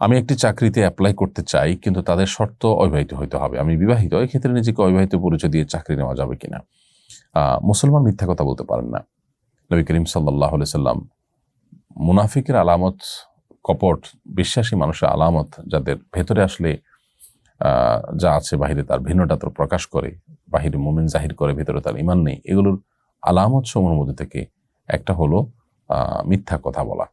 আমি একটি চাকরিতে অ্যাপ্লাই করতে চাই, কিন্তু তাদের শর্ত অবিবাহিত হইতে হবে। আমি বিবাহিত, এক্ষেত্রে নিজেকে অবিবাহিত পরিচয় দিয়ে চাকরি নেওয়া যাবে কিনা? মুসলমান মিথ্যা কথা বলতে পারেন না। নবী করিম সাল্লাহ সাল্লাম মুনাফিকের আলামত, কপট, বিশ্বাসী মানুষের আলামত, যাদের ভেতরে আসলে যা আছে বাহিরে তার ভিন্নটা তো প্রকাশ করে, বাহিরে মুমিন জাহির করে, ভেতরে তার ইমান নেই, এগুলোর আলামত সমূহের মধ্যে থেকে একটা হলো মিথ্যা কথা বলা।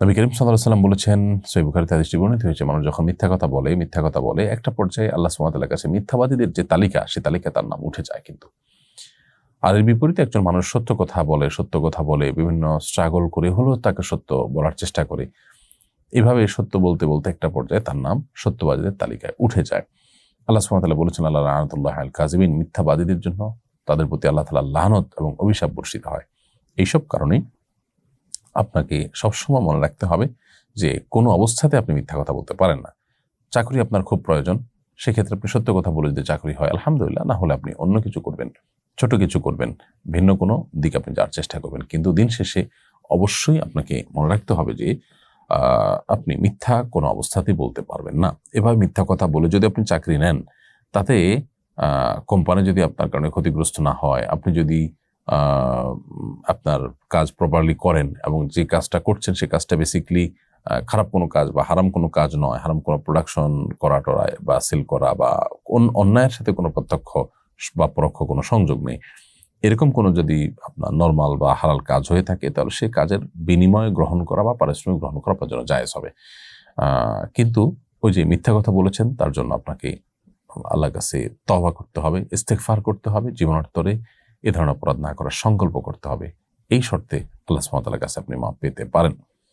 নবী করিম সাল্লাহ সাল্লাম বলেছেন সই বুখারিতে হাদিসটি বর্ণিত হয়েছে, মানুষ যখন মিথ্যা কথা বলে, মিথ্যা কথা বলে, একটা পর্যায়ে আল্লাহ সুমাতার কাছে মিথ্যাবাদীদের যে তালিকা, সে তালিকা তার নাম উঠে যায় কিন্তু। আর এর বিপরীতে একজন মানুষ সত্য কথা বলে, সত্য কথা বলে, বিভিন্ন স্ট্রাগল করে, হলেও তাকে সত্য বলার চেষ্টা করে। এভাবে সত্য বলতে বলতে একটা পর্যায়ে তার নাম সত্যবাদীদের তালিকায় উঠে যায়। আল্লাহ সুমাতাল্লাহ বলেছেন, আল্লাহ রাহতুল্লাহ আল কাজিবিন মিথ্যাবাদীদের জন্য তাদের প্রতি আল্লাহ তালা লাহনত এবং অভিশাপ বর্ষিত হয়। এইসব কারণেই আপনাকে সবসময় মনে রাখতে হবে যে কোনো অবস্থাতে আপনি মিথ্যা কথা বলতে পারেন না। চাকরি আপনার খুব প্রয়োজন। সেক্ষেত্রে আপনি সত্য কথা বলে যদি চাকরি হয়, আলহামদুলিল্লাহ, না হলে আপনি অন্য কিছু করবেন, ছোট কিছু করবেন, ভিন্ন কোনো দিক আপনি যাওয়ার চেষ্টা করবেন। কিন্তু দিন শেষে অবশ্যই আপনাকে মনে রাখতে হবে যে আপনি মিথ্যা কোনো অবস্থাতেই বলতে পারবেন না। এভাবে মিথ্যা কথা বলে যদি আপনি চাকরি নেন, তাতে কোম্পানি যদি আপনার কারণে ক্ষতিগ্রস্ত না হয়, আপনি যদি আপনার কাজ প্রপারলি করেন এবং যে কাজটা করছেন সে কাজটা বেসিকলি খারাপ কোনো কাজ বা হারাম কোনো কাজ নয়। হারাম কোনো প্রোডাকশন করা টরায় বা সেল করা বা কোন- অন্যায়ের সাথে কোনো প্রত্যক্ষ বা পরোক্ষ কোনো সংযোগ নেই। এরকম কোনো যদি আপনার নর্মাল বা হালাল কাজ হয়ে থাকে, তাহলে সেই কাজের বিনিময় গ্রহণ করা বা পারিশ্রমিক গ্রহণ করা আপনার জন্য জায়েজ হবে। কিন্তু ওই যে মিথ্যা কথা বলেছেন, তার জন্য আপনাকে আল্লাহর কাছে তবা করতে হবে ইস্তেকফার করতে হবে, জীবনার্থরে এ ধরনের অপরাধ না করার সংকল্প করতে হবে। এই শর্তে আল্লাহ সুমতালার কাছে আপনি মাপ পেতে পারেন।